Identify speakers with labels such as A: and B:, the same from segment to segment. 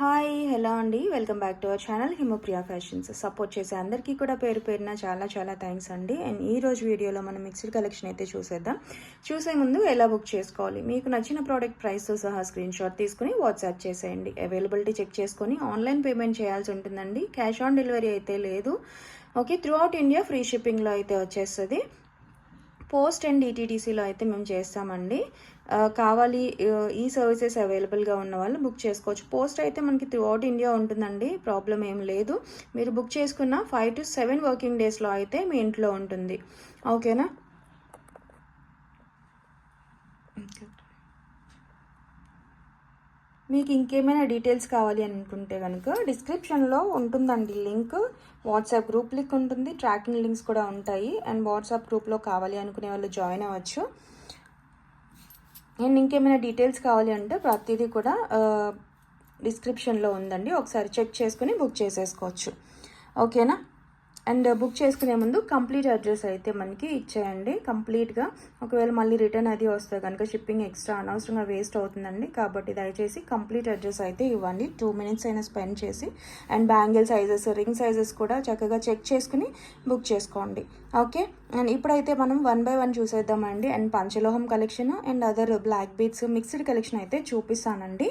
A: Hi hello అండి. Welcome back to our channel Himopriya fashions. Support చేసే అందరికీ కూడా పేరు పేరున చాలా చాలా థ్యాంక్స్ అండి. అండ్ ఈ రోజు వీడియోలో మనం మిక్స్డ్ కలెక్షన్ అయితే చూసేద్దాం. చూసే ముందు ఎలా బుక్ చేసుకోవాలి? మీకు నచ్చిన ప్రోడక్ట్ ప్రైస్తో సహా స్క్రీన్ షాట్ తీసుకుని వాట్సాప్ చేసేయండి. అవైలబిలిటీ చెక్ చేసుకొని ఆన్లైన్ పేమెంట్ చేయాల్సి ఉంటుందండి. క్యాష్ ఆన్ డెలివరీ అయితే లేదు. Okay through out India free షిప్పింగ్లో అయితే వచ్చేస్తుంది. పోస్ట్ అండ్ డిటీడీసీలో అయితే మేము చేస్తామండి. కావాలి ఈ సర్వీసెస్ అవైలబుల్గా ఉన్న వాళ్ళు బుక్ చేసుకోవచ్చు. పోస్ట్ అయితే మనకి త్రూ అవుట్ ఇండియా ఉంటుందండి ప్రాబ్లం ఏం లేదు. మీరు బుక్ చేసుకున్న ఫైవ్ టు సెవెన్ వర్కింగ్ డేస్లో అయితే మీ ఇంట్లో ఉంటుంది. ఓకేనా మీకు ఇంకేమైనా డీటెయిల్స్ కావాలి అనుకుంటే కనుక డిస్క్రిప్షన్లో ఉంటుందండి లింక్ వాట్సాప్ గ్రూప్ లింక్ ఉంటుంది ట్రాకింగ్ లింక్స్ కూడా ఉంటాయి. అండ్ వాట్సాప్ గ్రూప్లో కావాలి అనుకునే వాళ్ళు జాయిన్ అవ్వచ్చు. అండ్ ఇంకేమైనా డీటెయిల్స్ కావాలి అంటే ప్రతిదీ కూడా డిస్క్రిప్షన్లో ఉందండి. ఒకసారి చెక్ చేసుకుని బుక్ చేసేసుకోవచ్చు. ఓకేనా అండ్ బుక్ చేసుకునే ముందు కంప్లీట్ అడ్రస్ అయితే మనకి ఇచ్చేయండి. కంప్లీట్గా ఒకవేళ మళ్ళీ రిటర్న్ అది వస్తే కనుక షిప్పింగ్ ఎక్స్ట్రా అనవసరంగా వేస్ట్ అవుతుందండి. కాబట్టి దయచేసి కంప్లీట్ అడ్రస్ అయితే ఇవ్వండి. టూ మినిట్స్ అయినా స్పెండ్ చేసి and bangle sizes ring sizes కూడా చక్కగా చెక్ చేసుకుని బుక్ చేసుకోండి. ఓకే? అండ్ ఇప్పుడైతే మనం వన్ బై వన్ చూసేద్దామండి. And పంచలోహం collection and other black beads mixed collection అయితే చూపిస్తానండి.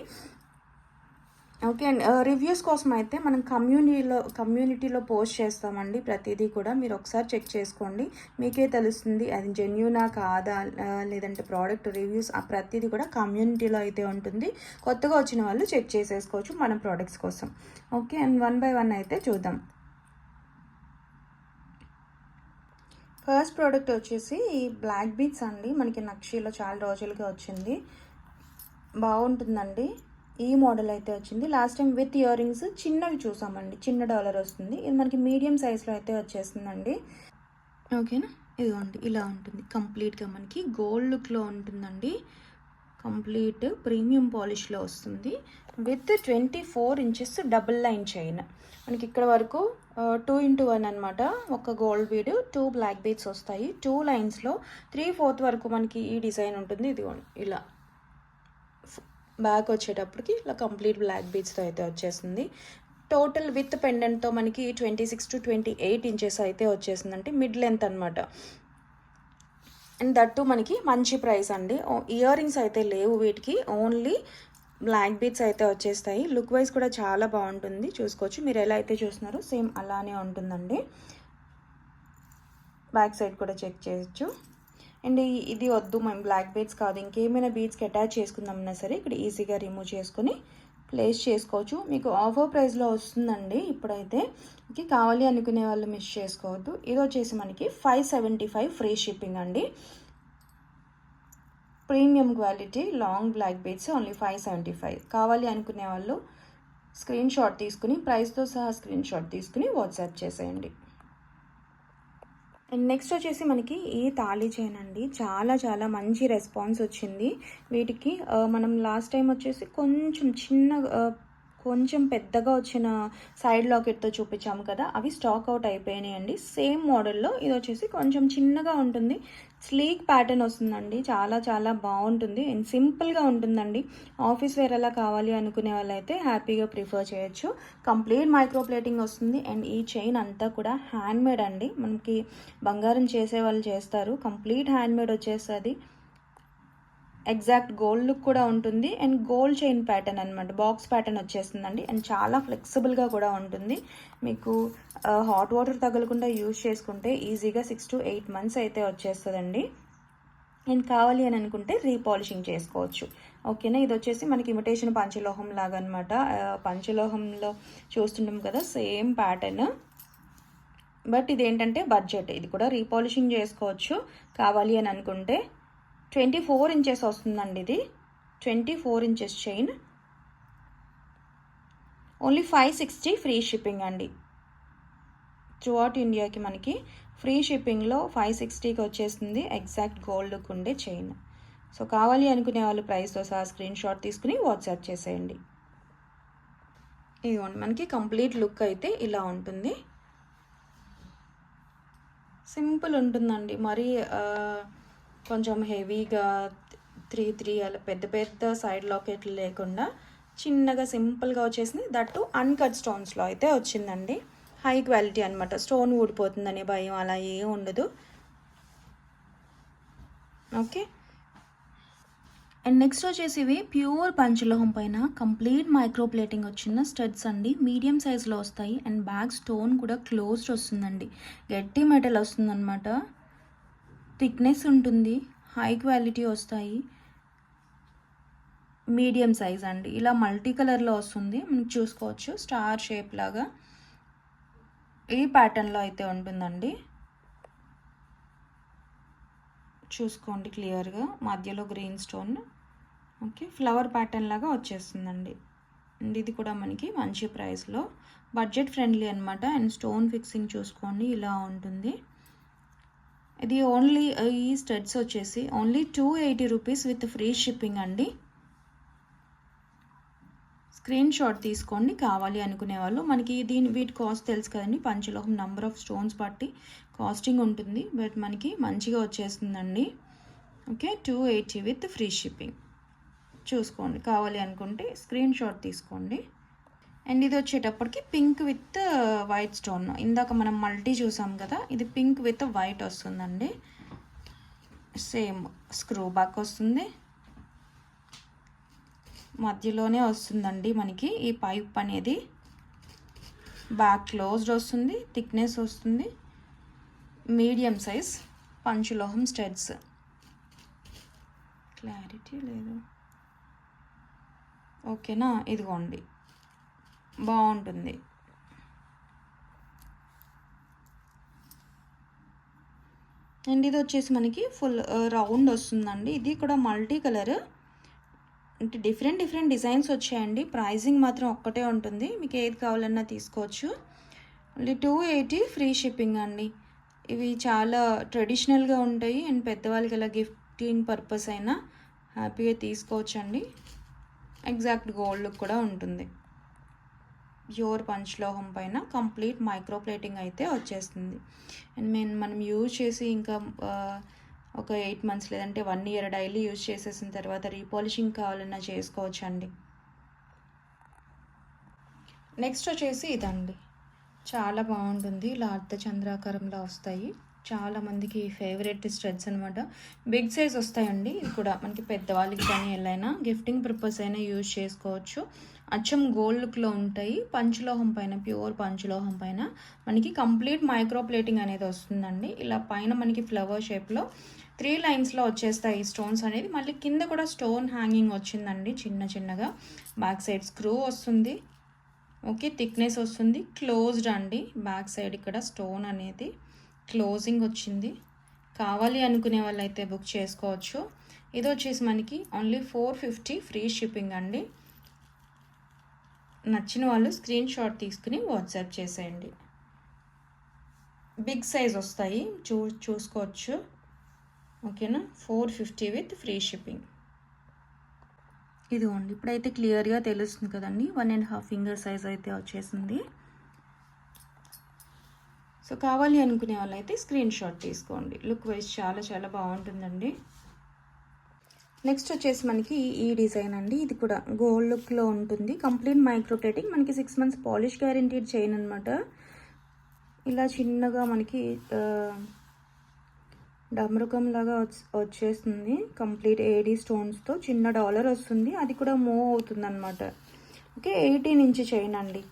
A: Okay and. రివ్యూస్ కోసం అయితే మనం కమ్యూనిటీలో కమ్యూనిటీలో పోస్ట్ చేస్తామండి. ప్రతిదీ కూడా మీరు ఒకసారి చెక్ చేసుకోండి. మీకే తెలుస్తుంది అది జెన్యునా కాదా లేదంటే ప్రోడక్ట్ రివ్యూస్ ఆ ప్రతిదీ కూడా కమ్యూనిటీలో అయితే ఉంటుంది. కొత్తగా వచ్చిన వాళ్ళు చెక్ చేసేసుకోవచ్చు మన ప్రోడక్ట్స్ కోసం. Okay and one by one అయితే చూద్దాం. ఫస్ట్ ప్రోడక్ట్ వచ్చేసి ఈ బ్లాక్ బీట్స్ అండి. మనకి నక్షీలో చాలా రోజులుగా వచ్చింది. బాగుంటుందండి. ఈ మోడల్ అయితే వచ్చింది. Last time with earrings చిన్నవి చూసామండి. చిన్న డాలర్ వస్తుంది. ఇది మనకి మీడియం సైజ్లో అయితే వచ్చేస్తుందండి. ఓకేనా ఇదిగోండి ఇలా ఉంటుంది. కంప్లీట్గా మనకి గోల్డ్ లుక్లో ఉంటుందండి. కంప్లీట్ ప్రీమియం పాలిష్లో వస్తుంది. With twenty four inches double line chain మనకి ఇక్కడ వరకు టూ ఇంటూ వన్ అనమాట ఒక gold bead two black beads వస్తాయి. టూ లైన్స్లో త్రీ ఫోర్త్ వరకు మనకి ఈ డిజైన్ ఉంటుంది. ఇదిగోండి ఇలా. బ్యాక్ వచ్చేటప్పటికి ఇలా కంప్లీట్ బ్లాక్ బీడ్స్తో అయితే వచ్చేసింది. టోటల్ విత్ పెండెంట్తో మనకి twenty six to twenty eight inches అయితే వచ్చేసింది అంటే మిడ్ లెంత్ అనమాట అండ్ దట్టు మనకి మంచి ప్రైస్ అండి. ఇయర్ రింగ్స్ అయితే లేవు వీటికి. ఓన్లీ బ్లాక్ బీట్స్ అయితే వచ్చేస్తాయి. లుక్ వైజ్ కూడా చాలా బాగుంటుంది. చూసుకోవచ్చు. మీరు ఎలా అయితే చూస్తున్నారో సేమ్ అలానే ఉంటుందండి. బ్యాక్ సైడ్ కూడా చెక్ చేయొచ్చు. అండ్ ఇది వద్దు మేము బ్లాక్ బీడ్స్ కాదు. ఇంకేమైనా బీడ్స్కి అటాచ్ చేసుకుందామన్నా సరే ఇక్కడ ఈజీగా రిమూవ్ చేసుకుని ప్లేస్ చేసుకోవచ్చు. మీకు ఆఫర్ ప్రైస్లో వస్తుందండి ఇప్పుడైతే. ఓకే కావాలి అనుకునే వాళ్ళు మిస్ చేసుకోవద్దు. ఇది వచ్చేసి మనకి five seventy five free shipping అండి. Premium quality long black beads only five seventy five కావాలి అనుకునే వాళ్ళు స్క్రీన్ షాట్ తీసుకుని ప్రైస్తో సహా స్క్రీన్ షాట్ తీసుకుని వాట్సాప్ చేసేయండి. అండ్ నెక్స్ట్ వచ్చేసి మనకి ఈ తాళీ చైన్ అండి. చాలా చాలా మంచి రెస్పాన్స్ వచ్చింది. వీటికి uh, మనం లాస్ట్ టైం వచ్చేసి కొంచెం చిన్న uh, కొంచెం పెద్దగా వచ్చిన సైడ్ లాకెట్తో చూపించాము కదా అవి స్టాక్ అవుట్ అయిపోయినాయండి. సేమ్ మోడల్లో ఇది వచ్చేసి కొంచెం చిన్నగా ఉంటుంది. స్లీక్ ప్యాటర్న్ వస్తుందండి. చాలా చాలా బాగుంటుంది. అండ్ సింపుల్గా ఉంటుందండి. ఆఫీస్ వేర్ అలా కావాలి అనుకునే వాళ్ళైతే హ్యాపీగా ప్రిఫర్ చేయొచ్చు. కంప్లీట్ మైక్రో ప్లేటింగ్ వస్తుంది. అండ్ ఈ చైన్ అంతా కూడా హ్యాండ్మేడ్ అండి. మనకి బంగారం చేసే వాళ్ళు చేస్తారు. కంప్లీట్ హ్యాండ్మేడ్ వచ్చేస్తుంది. ఎగ్జాక్ట్ గోల్డ్ లుక్ కూడా ఉంటుంది. అండ్ గోల్డ్ చైన్ ప్యాటర్న్ అనమాట బాక్స్ ప్యాటర్న్ వచ్చేస్తుందండి. అండ్ చాలా ఫ్లెక్సిబుల్గా కూడా ఉంటుంది. మీకు హాట్ వాటర్ తగలకుండా యూజ్ చేసుకుంటే ఈజీగా సిక్స్ టు ఎయిట్ మంత్స్ అయితే వచ్చేస్తుందండి. అండ్ కావాలి అని అనుకుంటే రీపాలిషింగ్ చేసుకోవచ్చు. ఓకేనా ఇది వచ్చేసి మనకి ఇమిటేషన్ పంచలోహం లాగా అనమాట పంచలోహంలో చూస్తుంటాం కదా సేమ్ ప్యాటర్న్ బట్ ఇదేంటంటే బడ్జెట్ ఇది కూడా రీపాలిషింగ్ చేసుకోవచ్చు. కావాలి అని అనుకుంటే ట్వంటీ ఫోర్ ఇంచెస్ వస్తుందండి ఇది. Twenty four inches chain. Only five sixty free shipping అండి. త్రూఅవుట్ ఇండియాకి మనకి ఫ్రీ షిప్పింగ్లో ఫైవ్ సిక్స్టీకి వచ్చేస్తుంది ఎగ్జాక్ట్ గోల్డ్కి ఉండే చైన్. సో కావాలి అనుకునే వాళ్ళు ప్రైస్తో సహా స్క్రీన్ షాట్ తీసుకుని వాట్సాప్ చేసేయండి. ఇదిగోండి మనకి కంప్లీట్ లుక్ అయితే ఇలా ఉంటుంది. సింపుల్ ఉంటుందండి. మరీ కొంచెం హెవీగా త్రీ త్రీ అలా పెద్ద పెద్ద సైడ్ లాకెట్లు లేకుండా చిన్నగా సింపుల్గా వచ్చేసింది. దట్టు అన్కట్ స్టోన్స్లో అయితే వచ్చిందండి. హై క్వాలిటీ అనమాట స్టోన్ ఊడిపోతుందనే భయం అలా ఏం ఉండదు. ఓకే అండ్ నెక్స్ట్ వచ్చేసి ఇవి ప్యూర్ పంచలోహం పైన. కంప్లీట్ మైక్రో ప్లేటింగ్ వచ్చిన స్టడ్స్ అండి. మీడియం సైజులో వస్తాయి. అండ్ బ్యాక్ స్టోన్ కూడా క్లోజ్డ్ వస్తుందండి. గట్టి మెటల్ వస్తుందన్నమాట. థిక్నెస్ ఉంటుంది హై క్వాలిటీ వస్తాయి మీడియం సైజ్ అండి. ఇలా మల్టీ కలర్లో వస్తుంది మనం చూసుకోవచ్చు. స్టార్ షేప్ లాగా ఈ ప్యాటర్న్లో అయితే ఉంటుందండి. చూసుకోండి క్లియర్గా. మధ్యలో green stone. Okay flower pattern లాగా వచ్చేస్తుందండి. అండ్ ఇది కూడా మనకి మంచి ప్రైస్లో. బడ్జెట్ ఫ్రెండ్లీ అనమాట అండ్ స్టోన్ ఫిక్సింగ్ చూసుకోండి ఇలా ఉంటుంది. ఇది ఓన్లీ ఈ స్టడ్స్ వచ్చేసి only two eighty rupees with free shipping అండి. స్క్రీన్ షాట్ తీసుకోండి కావాలి అనుకునే వాళ్ళు. మనకి దీని వీటి కాస్ట్ తెలుసు కదండి పంచలోహం నంబర్ ఆఫ్ స్టోన్స్ బట్టి కాస్టింగ్ ఉంటుంది. బట్ మనకి మంచిగా వచ్చేస్తుందండి. Okay two eighty with free shipping చూసుకోండి కావాలి అనుకుంటే స్క్రీన్ షాట్ తీసుకోండి. అండ్ ఇది వచ్చేటప్పటికి pink with uh, white stone ఇందాక మనం మల్టీ చూసాం కదా ఇది పింక్ విత్ వైట్ వస్తుందండి. సేమ్ స్క్రూ బ్యాక్ వస్తుంది. మధ్యలోనే వస్తుందండి మనకి ఈ పైప్ అనేది. బ్యాక్ క్లోజ్డ్ వస్తుంది థిక్నెస్ వస్తుంది. మీడియం సైజ్ పంచులోహం స్టెడ్స్ క్లారిటీ లేదు. ఓకేనా ఇదిగోండి. బాగుంటుంది. అండ్ ఇది వచ్చేసి మనకి ఫుల్ రౌండ్ వస్తుందండి. ఇది కూడా మల్టీ కలర్. అంటే డిఫరెంట్ డిఫరెంట్ డిజైన్స్ వచ్చాయండి. ప్రైజింగ్ మాత్రం ఒక్కటే ఉంటుంది. మీకు ఏది కావాలన్నా తీసుకోవచ్చు. Only two eighty free shipping అండి. ఇవి చాలా ట్రెడిషనల్గా ఉంటాయి. అండ్ పెద్దవాళ్ళకి ఇలా గిఫ్టింగ్ పర్పస్ అయినా హ్యాపీగా తీసుకోవచ్చండి. ఎగ్జాక్ట్ గోల్డ్ కూడా ఉంటుంది. ప్యూర్ పంచలోహం పైన కంప్లీట్ మైక్రో ప్లేటింగ్ అయితే వచ్చేస్తుంది. అండ్ మేము మనం యూజ్ చేసి ఇంకా ఒక ఎయిట్ మంత్స్ లేదంటే వన్ ఇయర్ డైలీ యూజ్ చేసేసిన తర్వాత రీపాలిషింగ్ కావాలన్నా చేసుకోవచ్చు అండి నెక్స్ట్ వచ్చేసి ఇదండి. చాలా బాగుంటుంది. ఇలా అర్ధ చంద్రాకారంలో వస్తాయి. చాలా మందికి ఫేవరెట్ స్ట్రెడ్స్ అనమాట బిగ్ సైజ్ వస్తాయండి. ఇది కూడా మనకి పెద్దవాళ్ళకి కానీ ఎలా గిఫ్టింగ్ పర్పస్ అయినా యూజ్ చేసుకోవచ్చు. అచ్చం గోల్డ్ లుక్లో ఉంటాయి. పంచలోహం పైన ప్యూర్ పంచలోహం పైన మనకి కంప్లీట్ మైక్రో ప్లేటింగ్ అనేది వస్తుందండి. ఇలా పైన మనకి ఫ్లవర్ షేప్లో త్రీ లైన్స్లో వచ్చేస్తాయి స్టోన్స్ అనేది. మళ్ళీ కింద కూడా స్టోన్ హ్యాంగింగ్ వచ్చిందండి చిన్న చిన్నగా. బ్యాక్ సైడ్ స్క్రూ వస్తుంది. ఓకే థిక్నెస్ వస్తుంది. క్లోజ్డ్ అండి. బ్యాక్ సైడ్ ఇక్కడ స్టోన్ అనేది. క్లోజింగ్ వచ్చింది. కావాలి అనుకునే వాళ్ళైతే బుక్ చేసుకోవచ్చు. ఇది వచ్చేసి మనకి only four fifty free shipping అండి. నచ్చిన వాళ్ళు స్క్రీన్ షాట్ తీసుకుని వాట్సాప్ చేసేయండి. బిగ్ సైజ్ వస్తాయి. చూ చూసుకోవచ్చు. ఓకేనా? Four fifty with free shipping ఇదిగోండి ఇప్పుడైతే క్లియర్గా తెలుస్తుంది కదండి. One and half finger size అయితే వచ్చేసింది. సో కావాలి అనుకునే వాళ్ళైతే స్క్రీన్ షాట్ తీసుకోండి. లుక్ వైజ్ చాలా చాలా బాగుంటుందండి. నెక్స్ట్ వచ్చేసి మనకి ఈ డిజైన్ అండి. ఇది కూడా గోల్డ్ లుక్లో ఉంటుంది. కంప్లీట్ మైక్రో ప్లేటింగ్ మనకి six months polish guaranteed chain అనమాట ఇలా చిన్నగా మనకి డమరుకం లాగా వచ్చేస్తుంది. కంప్లీట్ ఏడీ స్టోన్స్తో చిన్న డాలర్ వస్తుంది. అది కూడా మూవ్ అవుతుంది అనమాట ఓకే ఎయిటీన్ ఇంచ్ చైన్ అండి.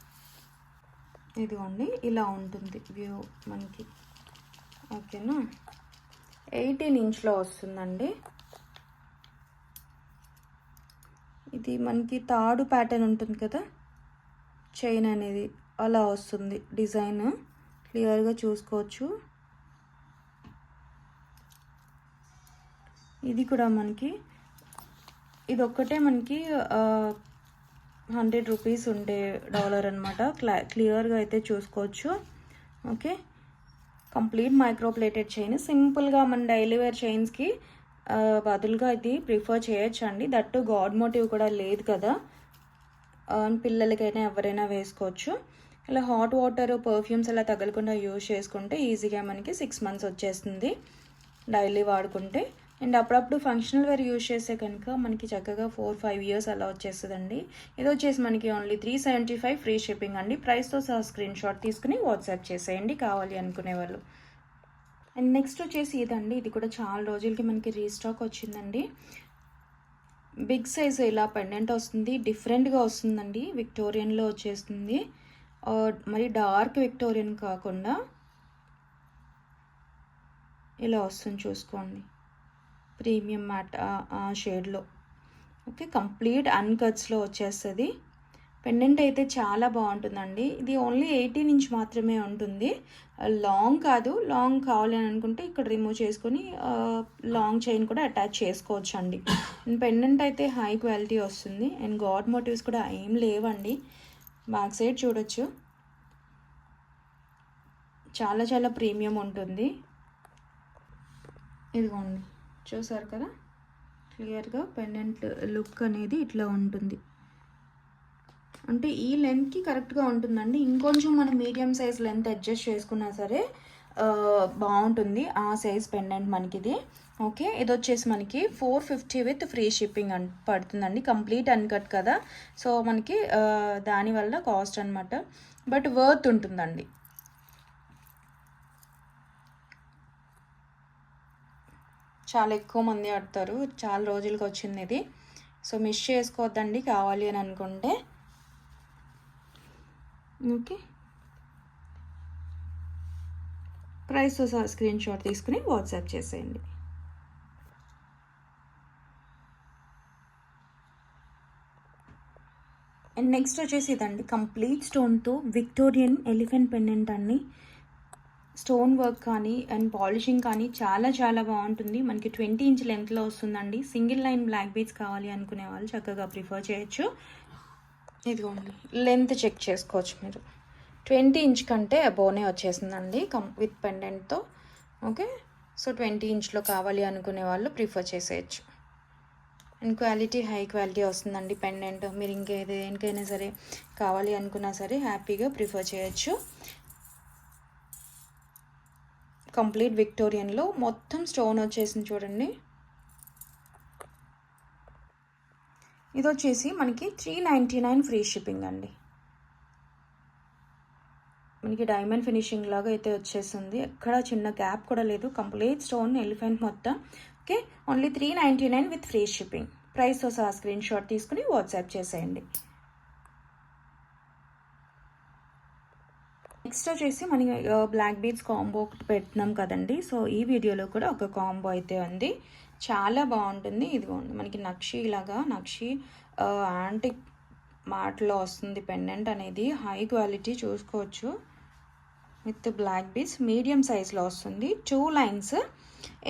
A: ఇదిగోండి ఇలా ఉంటుంది వ్యూ మనకి. ఓకేనా? ఎయిటీన్ ఇంచ్లో వస్తుందండి. ఇది మనకి తాడు ప్యాటర్న్ ఉంటుంది కదా? చైన్ అనేది అలా వస్తుంది డిజైన్. క్లియర్గా చూసుకోవచ్చు. ఇది కూడా మనకి ఇది ఒక్కటే మనకి హండ్రెడ్ రూపీస్ ఉండే డాలర్ అనమాట క్లా క్లియర్గా అయితే చూసుకోవచ్చు. Okay. Complete micro plated chain. సింపుల్గా మన డైలీ వేర్ చైన్స్కి బదులుగా ఇది ప్రిఫర్ చేయొచ్చు అండి దట్టు గాడ్ మోటివ్ కూడా లేదు కదా. పిల్లలకైనా ఎవరైనా వేసుకోవచ్చు. ఇలా హాట్ వాటర్ పర్ఫ్యూమ్స్ అలా తగలకుండా యూజ్ చేసుకుంటే ఈజీగా మనకి సిక్స్ మంత్స్ వచ్చేస్తుంది డైలీ వాడుకుంటే. అండ్ అప్పుడప్పుడు ఫంక్షనల్ వేర్ యూజ్ చేస్తే కనుక మనకి చక్కగా ఫోర్ ఫైవ్ ఇయర్స్ అలా వచ్చేస్తుందండి. ఇది వచ్చేసి మనకి only three seventy five free shipping అండి ప్రైస్తో సహా స్క్రీన్ షాట్ తీసుకుని వాట్సాప్ చేసేయండి కావాలి అనుకునే వాళ్ళు. అండ్ నెక్స్ట్ వచ్చేసి ఇదండి. ఇది కూడా చాలా రోజులకి మనకి రీస్టాక్ వచ్చిందండి. బిగ్ సైజ్ ఇలా పెండెంట్ వస్తుంది. డిఫరెంట్గా వస్తుందండి. విక్టోరియన్లో వచ్చేస్తుంది. Uh, మరి డార్క్ విక్టోరియన్ కాకుండా ఇలా వస్తుంది చూసుకోండి. ప్రీమియం మ్యాట్ షేడ్లో. ఓకే కంప్లీట్ అన్కట్స్లో వచ్చేస్తుంది. పెండెంట్ అయితే చాలా బాగుంటుందండి. ఇది ఓన్లీ ఎయిటీన్ ఇంచ్ మాత్రమే ఉంటుంది. లాంగ్ కాదు లాంగ్ కావాలి అని అనుకుంటే ఇక్కడ రిమూవ్ చేసుకొని లాంగ్ చైన్ కూడా అటాచ్ చేసుకోవచ్చు అండి పెండెంట్ అయితే హై క్వాలిటీ వస్తుంది. అండ్ గాడ్ మోటివ్స్ కూడా ఏం లేవండి. బ్యాక్ సైడ్ చూడొచ్చు. చాలా చాలా ప్రీమియం ఉంటుంది. ఇదిగోండి. చూసారు కదా? క్లియర్గా పెండెంట్ లుక్ అనేది ఇట్లా ఉంటుంది. అంటే ఈ లెంత్కి కరెక్ట్గా ఉంటుందండి. ఇంకొంచెం మనం మీడియం సైజ్ లెంత్ అడ్జస్ట్ చేసుకున్నా సరే బాగుంటుంది ఆ సైజ్ పెండెంట్ మనకి ఇది ఓకే? ఇది వచ్చేసి మనకి four fifty with free shipping అన్ పడుతుందండి. కంప్లీట్ అన్కట్ కదా? సో మనకి దానివల్ల కాస్ట్ అనమాట బట్ వర్త్ ఉంటుందండి. చాలా ఎక్కువ మంది ఆడతారు. చాలా రోజులకి వచ్చింది ఇది. సో మిస్ చేసుకోవద్దండి. కావాలి అని అనుకుంటే. ఓకే. ప్రైస్తో సహా స్క్రీన్ షాట్ తీసుకుని వాట్సాప్ చేసేయండి. అండ్ నెక్స్ట్ వచ్చేసి ఇదండి. కంప్లీట్ స్టోన్తో విక్టోరియన్ ఎలిఫెంట్ పెండెంట్ అండి స్టోన్ వర్క్ కానీ అండ్ పాలిషింగ్ కానీ చాలా చాలా బాగుంటుంది. మనకి ట్వంటీ ఇంచ్ లెంత్లో వస్తుందండి. సింగిల్ లైన్ బ్లాక్ బీడ్స్ కావాలి అనుకునే వాళ్ళు చక్కగా ప్రిఫర్ చేయొచ్చు. ఇదిగోండి లెంత్ చెక్ చేసుకోవచ్చు మీరు. ట్వంటీ ఇంచ్ కంటే అబోనే వచ్చేసిందండి కం విత్ పెండెంట్తో. ఓకే? సో ట్వంటీ ఇంచ్లో కావాలి అనుకునే వాళ్ళు ప్రిఫర్ చేసేయచ్చు. అండ్ క్వాలిటీ హై క్వాలిటీ వస్తుందండి పెండెంట్. మీరు ఇంకేది దేనికైనా సరే కావాలి అనుకున్నా సరే హ్యాపీగా ప్రిఫర్ చేయొచ్చు. కంప్లీట్ విక్టోరియన్లో మొత్తం స్టోన్ వచ్చేసింది చూడండి. ఇది వచ్చేసి మనకి three ninety nine free shipping అండి. మనకి డైమండ్ ఫినిషింగ్ లాగా అయితే వచ్చేసింది. ఎక్కడ చిన్న గ్యాప్ కూడా లేదు. కంప్లీట్ స్టోన్ ఎలిఫెంట్ మొత్తం. Okay? Only three ninety nine with free shipping. ప్రైస్తో సహా స్క్రీన్ షాట్ తీసుకుని వాట్సాప్ చేసేయండి. నెక్స్ట్ వచ్చేసి మనం బ్లాక్ బీడ్స్ కాంబో ఒకటి పెట్టినాం కదండి. సో ఈ వీడియోలో కూడా ఒక కాంబో అయితే ఉంది. చాలా బాగుంటుంది. ఇదిగోండి మనకి నక్షి ఇలాగా నక్షి యాంటిక్ మాటలో వస్తుంది పెండెంట్ అనేది. హై క్వాలిటీ చూసుకోవచ్చు. విత్ బ్లాక్ బీడ్స్ మీడియం సైజ్లో వస్తుంది. Two lines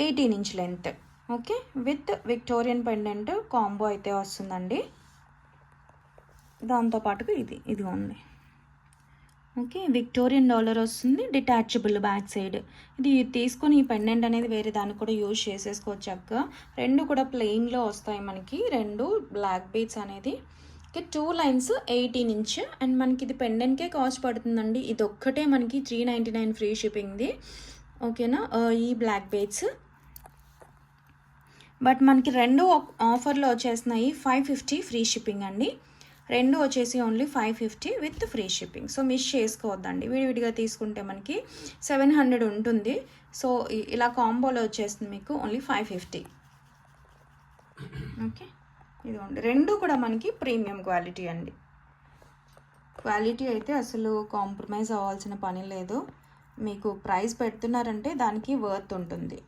A: eighteen inch length okay with Victorian pendant combo అయితే వస్తుందండి. దాంతోపాటుగా ఇది. ఇదిగోండి. ఓకే విక్టోరియన్ డాలర్ వస్తుంది డిటాచబుల్ బ్యాక్ సైడ్ ఇది తీసుకొని ఈ పెండెంట్ అనేది వేరే దానికి కూడా యూజ్ చేసేసుకోవచ్చు అక్క. రెండు కూడా ప్లెయిన్లో వస్తాయి మనకి. రెండు బ్లాక్ బీట్స్ అనేది. Okay two lines eighteen inch and మనకి ఇది పెండెంట్కే కాస్ట్ పడుతుందండి. ఇది ఒక్కటే మనకి త్రీ నైంటీ నైన్ ఫ్రీ షిప్పింగ్ది ఓకేనా ఈ బ్లాక్ బీట్స్ బట్ మనకి రెండు ఆఫర్లో వచ్చేస్తున్నాయి. ఫైవ్ ఫిఫ్టీ ఫ్రీ షిప్పింగ్ అండి. రెండు వచ్చేసి only five fifty with free shipping so miss చేసుకోవద్దండి. విడివిడిగా తీసుకుంటే మనకి సెవెన్ హండ్రెడ్ ఉంటుంది. సో ఇలా కాంబోలో వచ్చేస్తుంది మీకు ఓన్లీ ఫైవ్ ఫిఫ్టీ ఓకే ఇదిగోండి. రెండు కూడా మనకి ప్రీమియం క్వాలిటీ అండి. క్వాలిటీ అయితే అసలు కాంప్రమైజ్ అవ్వాల్సిన పని లేదు. మీకు ప్రైస్ పెడుతున్నారంటే దానికి వర్త్ ఉంటుంది.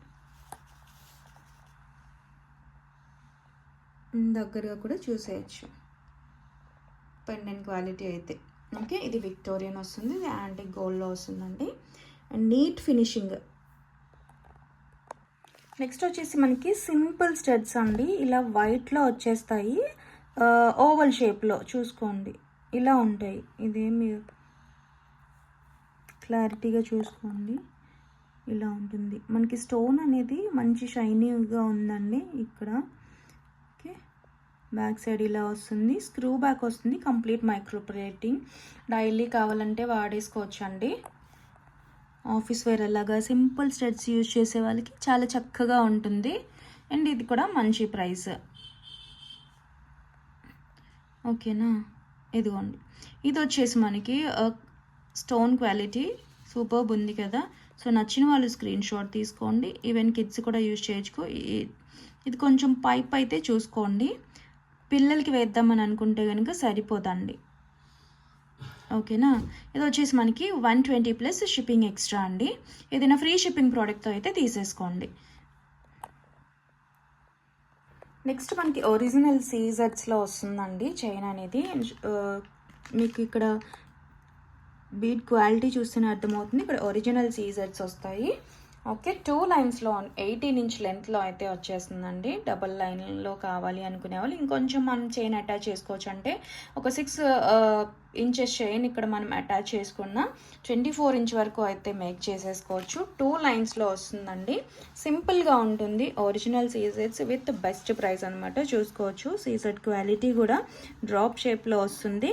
A: దగ్గరగా కూడా చూసేయచ్చు. పెండెంట్ క్వాలిటీ అయితే. ఓకే ఇది విక్టోరియన్ వస్తుంది ఇది యాంటిక్ గోల్డ్లో వస్తుందండి. And neat finishing. నెక్స్ట్ వచ్చేసి మనకి సింపుల్ స్టెడ్స్ అండి. ఇలా వైట్లో వచ్చేస్తాయి. ఓవల్ షేప్లో చూసుకోండి. ఇలా ఉంటాయి. ఇదేమి క్లారిటీగా చూసుకోండి. ఇలా ఉంటుంది. మనకి స్టోన్ అనేది మంచి షైనీగా ఉందండి ఇక్కడ. బ్యాక్ సైడ్ ఇలా వస్తుంది. స్క్రూ బ్యాక్ వస్తుంది. కంప్లీట్ మైక్రో ప్లేటింగ్ డైలీ కావాలంటే వాడేసుకోవచ్చు అండి ఆఫీస్ వేర్ అలాగా సింపుల్ స్టెడ్స్ యూజ్ చేసే వాళ్ళకి చాలా చక్కగా ఉంటుంది. అండ్ ఇది కూడా మంచి ప్రైస్. ఓకేనా? ఇదిగోండి. ఇది వచ్చేసి మనకి స్టోన్ క్వాలిటీ సూపర్బ్ ఉంది కదా. సో నచ్చిన వాళ్ళు స్క్రీన్ షాట్ తీసుకోండి. ఈవెన్ కిడ్స్ కూడా యూజ్ చేయొచ్చు. ఇది కొంచెం పైప్ అయితే చూసుకోండి. పిల్లలకి వేద్దామని అనుకుంటే కనుక సరిపోదండి ఓకేనా? ఇది వచ్చేసి మనకి one twenty plus shipping extra అండి. ఏదైనా ఫ్రీ షిప్పింగ్ ప్రోడక్ట్తో అయితే తీసేసుకోండి. నెక్స్ట్ మనకి ఒరిజినల్ సీజర్స్లో వస్తుందండి చైన్ అనేది. మీకు ఇక్కడ బీట్ క్వాలిటీ చూస్తేనే అర్థమవుతుంది. ఇక్కడ ఒరిజినల్ సీజర్స్ వస్తాయి. ఓకే టూ లైన్స్లో ఎయిటీన్ ఇంచ్ లెంత్లో అయితే వచ్చేస్తుందండి. డబల్ లైన్లో కావాలి అనుకునే వాళ్ళు ఇంకొంచెం మనం చైన్ అటాచ్ చేసుకోవచ్చు. అంటే ఒక సిక్స్ ఇంచెస్ చైన్ ఇక్కడ మనం అటాచ్ చేసుకున్న ట్వంటీ ఫోర్ ఇంచ్ వరకు అయితే మేక్ చేసేసుకోవచ్చు. టూ లైన్స్లో వస్తుందండి. సింపుల్గా ఉంటుంది. ఒరిజినల్ సీజెట్స్ విత్ బెస్ట్ ప్రైస్ అనమాట చూసుకోవచ్చు. సీజెడ్ క్వాలిటీ కూడా డ్రాప్ షేప్లో వస్తుంది.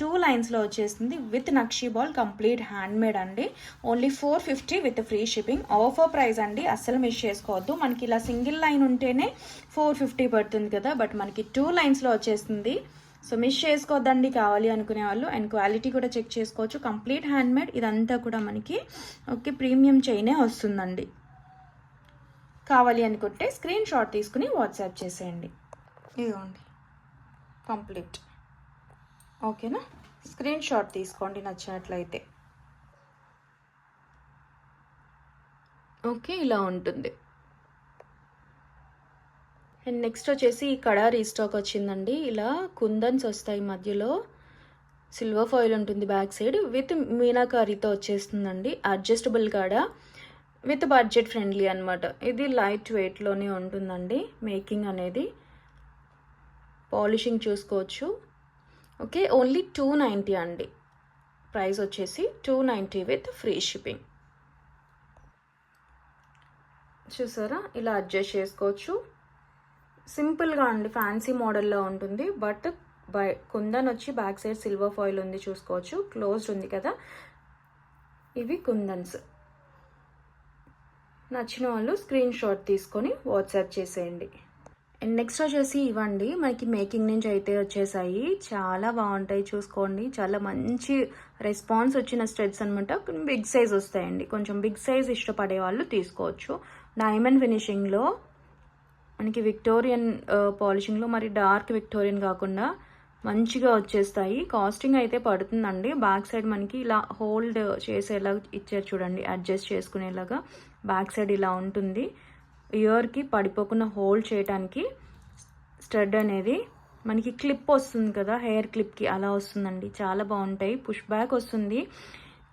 A: టూ లైన్స్లో వచ్చేసింది with nakshi ball complete hand made అండి. Only four fifty with free shipping. Offer price అండి అస్సలు మిస్ చేసుకోవద్దు. మనకి ఇలా సింగిల్ లైన్ ఉంటేనే ఫోర్ ఫిఫ్టీ పడుతుంది కదా బట్ మనకి టూ లైన్స్లో వచ్చేసింది. సో మిస్ చేసుకోవద్దండి కావాలి అనుకునే వాళ్ళు. అండ్ క్వాలిటీ కూడా చెక్ చేసుకోవచ్చు. కంప్లీట్ హ్యాండ్ మేడ్ ఇదంతా కూడా మనకి ఓకే ప్రీమియం చైనే వస్తుందండి. కావాలి అనుకుంటే స్క్రీన్ షాట్ తీసుకుని వాట్సాప్ చేసేయండి. ఇదిగోండి. కంప్లీట్. ఓకేనా? స్క్రీన్ షాట్ తీసుకోండి నచ్చినట్లయితే. ఓకే ఇలా ఉంటుంది. అండ్ నెక్స్ట్ వచ్చేసి ఈ కడా రీస్టాక్ వచ్చిందండి. ఇలా కుందన్స్ వస్తాయి మధ్యలో. సిల్వర్ ఫాయిల్ ఉంటుంది బ్యాక్ సైడ్ విత్ మీనాకారీతో వచ్చేస్తుందండి. అడ్జస్టబుల్ కాడ విత్ బడ్జెట్ ఫ్రెండ్లీ అనమాట ఇది లైట్ వెయిట్లోనే ఉంటుందండి. మేకింగ్ అనేది. పాలిషింగ్ చూసుకోవచ్చు. ఓకే ఓన్లీ టూ నైంటీ అండి. ప్రైస్ వచ్చేసి two ninety with free shipping. చూసారా? ఇలా అడ్జస్ట్ చేసుకోవచ్చు. సింపుల్గా అండి ఫ్యాన్సీ మోడల్లో ఉంటుంది. బట్ బై కుందన్ వచ్చి బ్యాక్ సైడ్ సిల్వర్ ఫాయిల్ ఉంది చూసుకోవచ్చు. క్లోజ్డ్ ఉంది కదా? ఇవి కుందన్స్. నచ్చిన వాళ్ళు స్క్రీన్ షాట్ తీసుకొని వాట్సాప్ చేసేయండి. అండ్ నెక్స్ట్ వచ్చేసి ఇవ్వండి. మనకి మేకింగ్ నుంచి అయితే వచ్చేసాయి. చాలా బాగుంటాయి చూసుకోండి. చాలా మంచి రెస్పాన్స్ వచ్చిన స్ట్రెడ్స్ అనమాట బిగ్ సైజ్ వస్తాయండి. కొంచెం బిగ్ సైజ్ ఇష్టపడే వాళ్ళు తీసుకోవచ్చు. డైమండ్ ఫినిషింగ్లో మనకి విక్టోరియన్ పాలిషింగ్లో uh, మరి డార్క్ విక్టోరియన్ కాకుండా మంచిగా వచ్చేస్తాయి. కాస్టింగ్ అయితే పడుతుందండి. బ్యాక్ సైడ్ మనకి ఇలా హోల్డ్ చేసేలా ఇచ్చారు చూడండి. అడ్జస్ట్ చేసుకునేలాగా. బ్యాక్ సైడ్ ఇలా ఉంటుంది. ఇయర్కి పడిపోకుండా హోల్డ్ చేయడానికి స్టడ్ అనేది మనకి క్లిప్ వస్తుంది కదా హెయిర్ క్లిప్కి అలా వస్తుందండి. చాలా బాగుంటాయి. పుష్ బ్యాక్ వస్తుంది.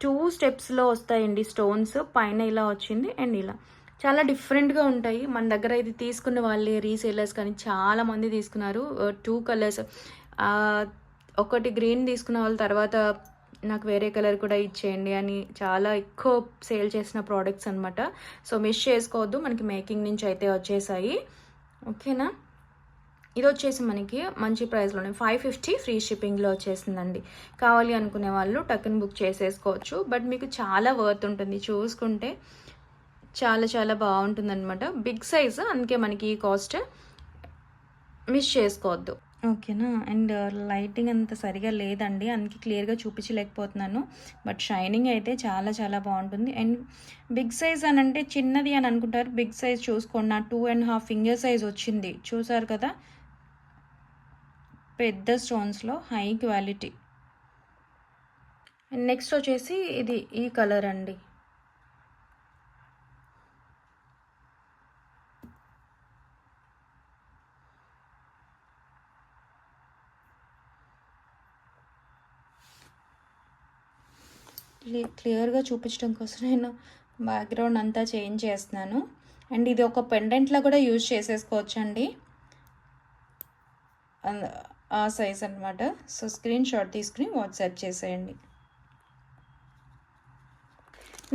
A: టూ స్టెప్స్లో వస్తాయండి స్టోన్స్. పైన ఇలా వచ్చింది అండ్ ఇలా. చాలా డిఫరెంట్గా ఉంటాయి. మన దగ్గర ఇది తీసుకున్న వాళ్ళే రీసేలర్స్ కానీ చాలామంది తీసుకున్నారు. టూ కలర్స్ ఒకటి గ్రీన్ తీసుకున్న వాళ్ళ తర్వాత నాకు వేరే కలర్ కూడా ఇచ్చేయండి అని చాలా ఎక్కువ సేల్ చేసిన ప్రోడక్ట్స్ అనమాట సో మిస్ చేసుకోవద్దు. మనకి మేకింగ్ నుంచి అయితే వచ్చేసాయి. ఓకేనా? ఇది వచ్చేసి మనకి మంచి ప్రైస్లోనే ఫైవ్ ఫిఫ్టీ ఫ్రీ షిప్పింగ్లో వచ్చేసిందండి. కావాలి అనుకునే వాళ్ళు టక్కన్ బుక్ చేసేసుకోవచ్చు. బట్ మీకు చాలా వర్త్ ఉంటుంది. చూసుకుంటే చాలా చాలా బాగుంటుంది అనమాట బిగ్ సైజ్ అందుకే మనకి ఈ కాస్ట్ మిస్ చేసుకోవద్దు. ఓకేనా? అండ్ లైటింగ్ అంత సరిగా లేదండి. అందుకే క్లియర్గా చూపించలేకపోతున్నాను. బట్ షైనింగ్ అయితే చాలా చాలా బాగుంటుంది. అండ్ బిగ్ సైజ్ అని అంటే చిన్నది అని అనుకుంటారు. బిగ్ సైజ్ చూసుకోండి. నా two and half finger size వచ్చింది. చూసారు కదా? పెద్ద స్టోన్స్లో హై క్వాలిటీ. అండ్ నెక్స్ట్ వచ్చేసి ఇది ఈ కలర్ అండి. క్లియర్గా చూపించడం కోసం నేను బ్యాక్గ్రౌండ్ అంతా చేంజ్ చేస్తున్నాను. అండ్ ఇది ఒక పెండెంట్లో కూడా యూజ్ చేసేసుకోవచ్చు అండి ఆ సైజ్ అనమాట సో స్క్రీన్ షాట్ తీసుకుని వాట్సాప్ చేసేయండి.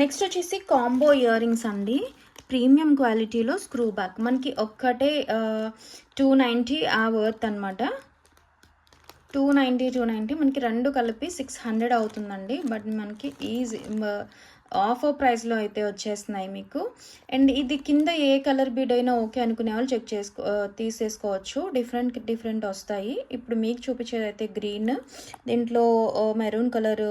A: నెక్స్ట్ వచ్చేసి కాంబో ఇయర్ రింగ్స్ అండి. ప్రీమియం క్వాలిటీలో స్క్రూ బ్యాక్. మనకి ఒక్కటే టూ నైంటీ ఆ వర్త్ అనమాట టూ నైంటీ టూ నైంటీ మనకి రెండు కలిపి సిక్స్ హండ్రెడ్ అవుతుందండి. బట్ మనకి ఈజీ ఆఫర్ ప్రైస్లో అయితే వచ్చేస్తున్నాయి మీకు. అండ్ ఇది కింద ఏ కలర్ బీడ్ అయినా ఓకే అనుకునే వాళ్ళు చెక్ చేసుకో తీసేసుకోవచ్చు. డిఫరెంట్ డిఫరెంట్ వస్తాయి. ఇప్పుడు మీకు చూపించేది అయితే గ్రీన్. దీంట్లో మెరూన్ కలర్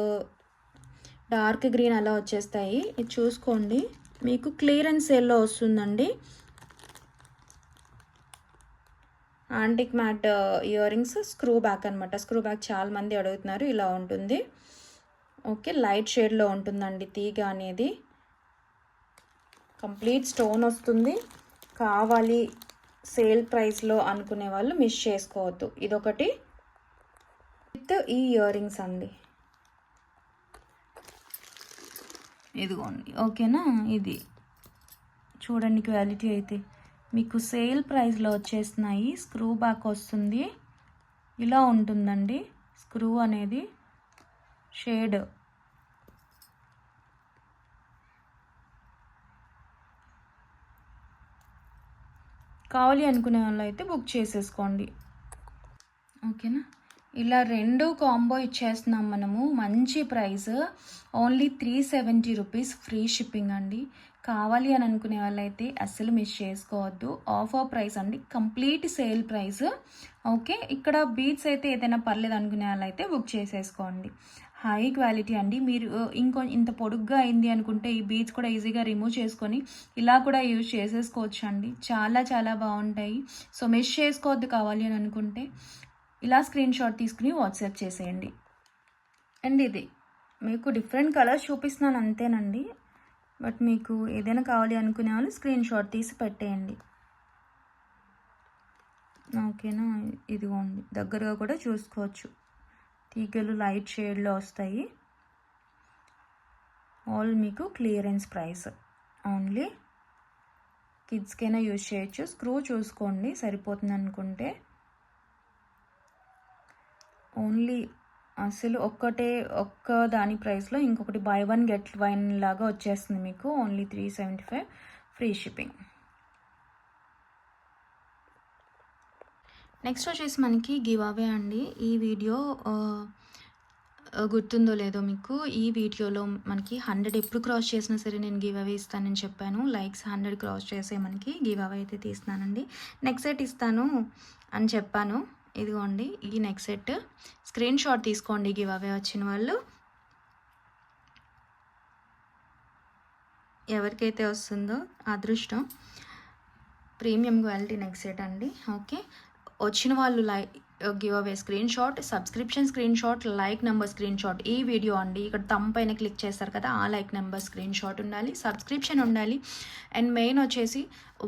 A: డార్క్ గ్రీన్ అలా వచ్చేస్తాయి. ఇది చూసుకోండి. మీకు క్లియరెన్స్ సేల్లో వస్తుందండి. Antique matte ear rings screw back అనమాట స్క్రూ బ్యాక్ చాలామంది అడుగుతున్నారు ఇలా ఉంటుంది. ఓకే లైట్ షేడ్లో ఉంటుందండి తీగ అనేది. కంప్లీట్ స్టోన్ వస్తుంది. కావాలి సేల్ ప్రైస్లో అనుకునే వాళ్ళు మిస్ చేసుకోవద్దు. ఇదొకటి. విత్ ఈ ఇయర్ రింగ్స్ అండి. ఇదిగోండి. ఓకేనా ఇది. చూడండి క్వాలిటీ అయితే. మీకు సేల్ ప్రైస్లో వచ్చేస్తున్నాయి స్క్రూ బ్యాక్ వస్తుంది. ఇలా ఉంటుందండి. స్క్రూ అనేది షేడ్. కావాలి అనుకునే వాళ్ళు అయితే బుక్ చేసేసుకోండి. ఓకేనా? ఇలా రెండు కాంబో ఇచ్చేస్తున్నాం మనము. మంచి price. Only three seventy rupees free shipping అండి. కావాలి అని అనుకునే వాళ్ళైతే అస్సలు మిస్ చేసుకోవద్దు. ఆఫర్ ప్రైస్ అండి. Complete sale price. ఓకే? ఇక్కడ బీట్స్ అయితే ఏదైనా పర్లేదు అనుకునే వాళ్ళైతే బుక్ చేసేసుకోండి. హై క్వాలిటీ అండి. మీరు ఇంకో ఇంత పొడుగ్గా అయింది అనుకుంటే ఈ బీట్స్ కూడా ఈజీగా రిమూవ్ చేసుకొని ఇలా కూడా యూజ్ చేసేసుకోవచ్చు అండి చాలా చాలా బాగుంటాయి. సో మిస్ చేసుకోవద్దు కావాలి అని అనుకుంటే. ఇలా స్క్రీన్ షాట్ తీసుకుని వాట్సాప్ చేసేయండి. అండ్ ఇది మీకు డిఫరెంట్ కలర్స్ చూపిస్తున్నాను అంతేనండి. బట్ మీకు ఏదైనా కావాలి అనుకునే వాళ్ళు స్క్రీన్ షాట్ తీసి పెట్టేయండి. ఓకేనా? ఇదిగోండి దగ్గరగా కూడా చూసుకోవచ్చు. తీగలు లైట్ షేడ్లో వస్తాయి. ఆల్ మీకు క్లియరెన్స్ ప్రైస్ ఓన్లీ కిడ్స్కైనా యూజ్ చేయొచ్చు. స్క్రూ చూసుకోండి సరిపోతుంది అనుకుంటే. ఓన్లీ అసలు ఒక్కటే ఒక్క దాని ప్రైస్లో ఇంకొకటి బై వన్ గెట్ వన్ లాగా వచ్చేస్తుంది మీకు. Only three seventy five free shipping next వచ్చేసి మనకి గివ్ అవే అండి. ఈ వీడియో గుర్తుందో లేదో మీకు ఈ వీడియోలో మనకి హండ్రెడ్ ఎప్పుడు క్రాస్ చేసినా సరే నేను గివ్ అవే ఇస్తానని చెప్పాను. లైక్స్ హండ్రెడ్ క్రాస్ చేసే మనకి గివ్ అవే అయితే తీస్తున్నానండి. నెక్స్ట్ సెట్ ఇస్తాను అని చెప్పాను. ఇదిగోండి ఈ నెక్ సెట్. స్క్రీన్ షాట్ తీసుకోండి గివ్ అవే వచ్చిన వాళ్ళు. ఎవరికైతే వస్తుందో అదృష్టం. ప్రీమియం క్వాలిటీ నెక్ సెట్ అండి. ఓకే. వచ్చిన వాళ్ళు లై give away screen shot subscription screen shot like number screen shot ఈ వీడియో అండి. ఇక్కడ తమ్ పైన క్లిక్ చేస్తారు కదా ఆ లైక్ నెంబర్ స్క్రీన్ షాట్ ఉండాలి సబ్స్క్రిప్షన్ ఉండాలి. అండ్ మెయిన్ వచ్చేసి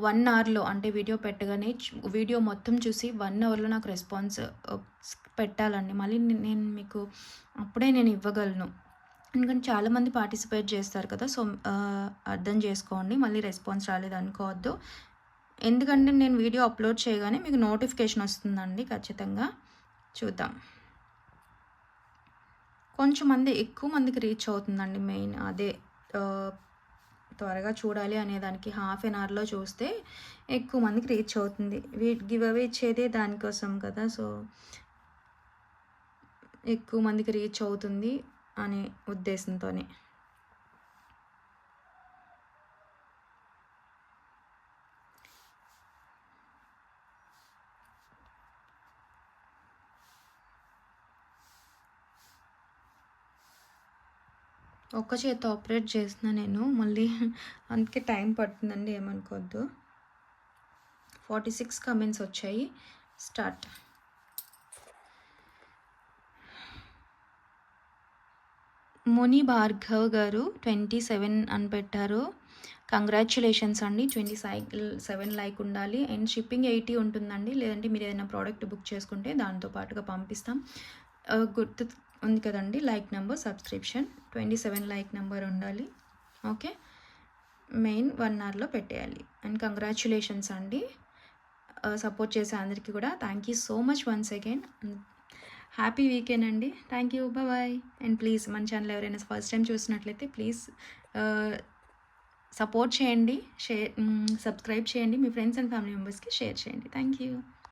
A: వన్ అవర్లో అంటే వీడియో పెట్టగానే వీడియో మొత్తం చూసి వన్ అవర్లో నాకు రెస్పాన్స్ uh, పెట్టాలండి. మళ్ళీ నేను మీకు అప్పుడే నేను ఇవ్వగలను. ఎందుకంటే చాలామంది పార్టిసిపేట్ చేస్తారు కదా సో uh, అర్థం చేసుకోండి. మళ్ళీ రెస్పాన్స్ రాలేదు అనుకోవద్దు. ఎందుకంటే నేను వీడియో అప్లోడ్ చేయగానే మీకు నోటిఫికేషన్ వస్తుందండి ఖచ్చితంగా. చూద్దాం. కొంచెం మంది ఎక్కువ మందికి రీచ్ అవుతుందండి మెయిన్ అదే త్వరగా చూడాలి అనే దానికి హాఫ్ అన్ అవర్లో చూస్తే ఎక్కువ మందికి రీచ్ అవుతుంది. వీ గివ్ అవే ఇచ్చేదే దానికోసం కదా సో ఎక్కువ మందికి రీచ్ అవుతుంది అనే ఉద్దేశంతోనే. ఒక్క చేత ఆపరేట్ చేసిన నేను. మళ్ళీ అందుకే టైం పడుతుందండి ఏమనుకోవద్దు. ఫార్టీ సిక్స్ కమెంట్స్ వచ్చాయి. స్టార్ట్. ముని భార్గవ్ గారు ట్వంటీ సెవెన్ అని పెట్టారు. కంగ్రాచులేషన్స్ అండి. ట్వంటీ సైకిల్ సెవెన్ లైక్ ఉండాలి. అండ్ షిప్పింగ్ ఎయిటీ ఉంటుందండి. లేదంటే మీరు ఏదైనా ప్రోడక్ట్ బుక్ చేసుకుంటే దాంతో పాటుగా పంపిస్తాం. గుర్తు ఉంది కదండి like number subscription twenty seven like number ఉండాలి ఓకే మెయిన్ వన్ అవర్లో పెట్టేయాలి. అండ్ కంగ్రాచులేషన్స్ అండి. Uh, సపోర్ట్ చేసే అందరికీ కూడా. Thank you so much once again happy weekend అండి. Thank you bye and please మన ఛానల్ ఎవరైనా ఫస్ట్ టైం చూసినట్లయితే ప్లీజ్ సపోర్ట్ uh, చేయండి. షేర్ సబ్స్క్రైబ్ mm, చేయండి. మీ ఫ్రెండ్స్ అండ్ ఫ్యామిలీ మెంబర్స్కి షేర్ చేయండి. Thank you